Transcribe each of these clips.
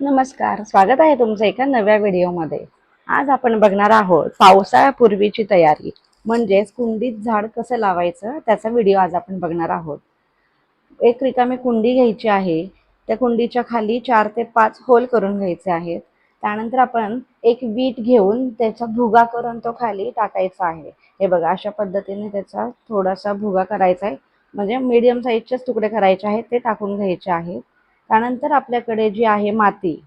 नमस्कार स्वागत आहे तुमचं एका नव्या व्हिडिओमध्ये. आज आपण बघणार आहोत पावसाळ्यापूर्वीची तयारी म्हणजेच कुंडीत झाड कसं लावायचं त्याचा व्हिडिओ आज आपण बघणार आहोत. एक रिकामी कुंडी घ्यायची आहे त्या कुंडीच्या खाली चार ते पाच होल करून घ्यायचे आहेत. त्यानंतर आपण एक वीट घेऊन त्याचा भुगा करून तो खाली टाकायचा आहे. हे बघा अशा पद्धतीने त्याचा थोडासा भुगा करायचा आहे. म्हणजे मीडियम साईजचेच तुकडे करायचे आहेत ते टाकून घ्यायचे आहेत. त्यानंतर आपल्याकडे जी आहे माती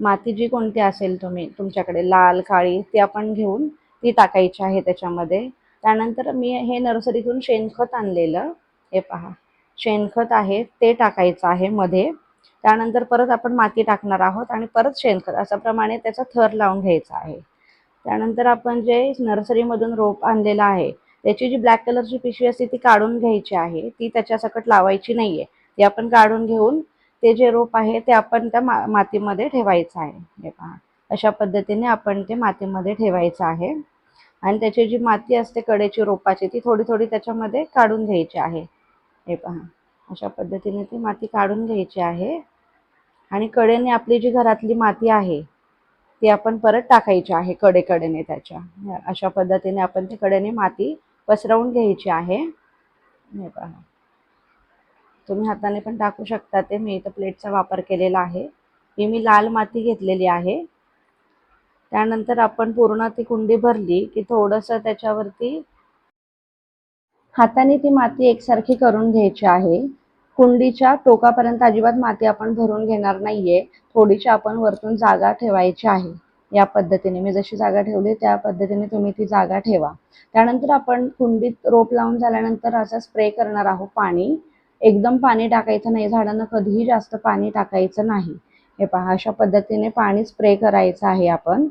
माती जी कोणती असेल तुम्ही तुमच्याकडे लाल काळी ती आपण घेऊन ती टाकायची आहे त्याच्यामध्ये. त्यानंतर मी हे नर्सरीतून शेणखत आणलेलं हे पहा शेणखत आहे ते टाकायचं आहे मध्ये. त्यानंतर परत आपण माती टाकणार आहोत आणि परत शेणखत असं प्रमाणे त्याचा थर लावून घ्यायचा आहे. त्यानंतर आपण जे नर्सरीमधून रोप आणलेलं आहे त्याची जी ब्लॅक कलरची पिशवी असते ती काढून घ्यायची आहे ती त्याच्यासकट लावायची नाही आहे ती आपण काढून घेऊन ते जे रोप आहे ते आपण त्या मा मातीमध्ये ठेवायचं आहे. हे पहा. अशा पद्धतीने आपण ते मातीमध्ये ठेवायचं आहे. आणि त्याची जी माती असते कडेची रोपाची ती थोडी थोडी त्याच्यामध्ये काढून घ्यायची आहे. हे पहा. अशा पद्धतीने ती माती काढून घ्यायची आहे. आणि कडेने आपली जी घरातली माती आहे ती आपण परत टाकायची आहे कडेकडेने त्याच्या. अशा पद्धतीने आपण ती कडेने माती पसरवून घ्यायची आहे. हे पहा. तुम्ही हाताने पण टाकू शकता. ते मी इथं प्लेटचा वापर केलेला आहे. ही मी लाल माती घेतलेली आहे. त्यानंतर आपण पूर्ण ती कुंडी भरली की थोडंसं त्याच्यावरती हाताने ती माती एकसारखी करून घ्यायची आहे. कुंडीच्या टोकापर्यंत अजिबात माती आपण भरून घेणार नाहीये. थोडीशी आपण वरतून जागा ठेवायची आहे. या पद्धतीने. मी जशी जागा ठेवली त्या पद्धतीने तुम्ही ती जागा ठेवा. त्यानंतर आपण कुंडीत रोप लावून झाल्यानंतर असं स्प्रे करणार आहोत पाणी. एकदम पाणी टाकायचं नाही झाडांना कधीही जास्त पाणी टाकायचं नाही. हे पहा अशा पद्धतीने पाणी स्प्रे करायचं आहे आपण.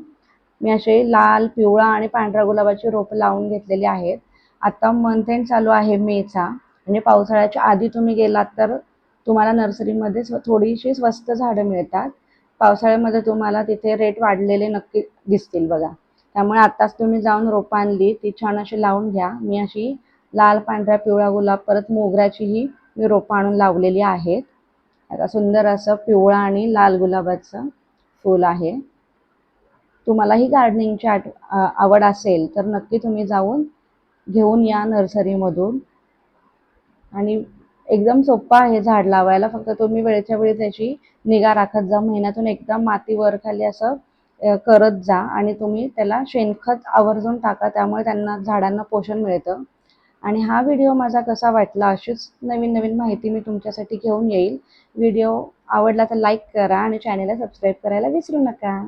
मी असे लाल पिवळा आणि पांढऱ्या गुलाबाची रोपं लावून घेतलेली आहेत. आता मंथ एंड चालू आहे मेचा म्हणजे पावसाळ्याच्या आधी तुम्ही गेलात तर तुम्हाला नर्सरीमध्ये स्व थोडीशी स्वस्त झाडं मिळतात. पावसाळ्यामध्ये तुम्हाला तिथे रेट वाढलेले नक्की दिसतील बघा. त्यामुळे आत्ताच तुम्ही जाऊन रोपं आणली ती छान अशी लावून घ्या. मी अशी लाल पांढऱ्या पिवळा गुलाब परत मोगऱ्याचीही मी रोपं आणून लावलेली आहेत. आता सुंदर असं पिवळा आणि लाल गुलाबाचं फूल आहे. तुम्हालाही गार्डनिंगची आठ आवड असेल तर नक्की तुम्ही जाऊन घेऊन या नर्सरीमधून. आणि एकदम सोपं आहे झाड लावायला फक्त तुम्ही वेळच्या वेळी त्याची निगा राखत जा महिन्यातून एकदा माती वर खाली असं करत जा आणि तुम्ही त्याला शेणखत आवर्जून टाका त्यामुळे त्यांना झाडांना पोषण मिळतं. आणि हा व्हिडिओ माझा कसा वाटला अशीच नवीन नवीन माहिती मी तुमच्यासाठी घेऊन येईल. व्हिडिओ आवडला तर लाईक करा आणि चॅनेलला सबस्क्राईब करायला विसरू नका.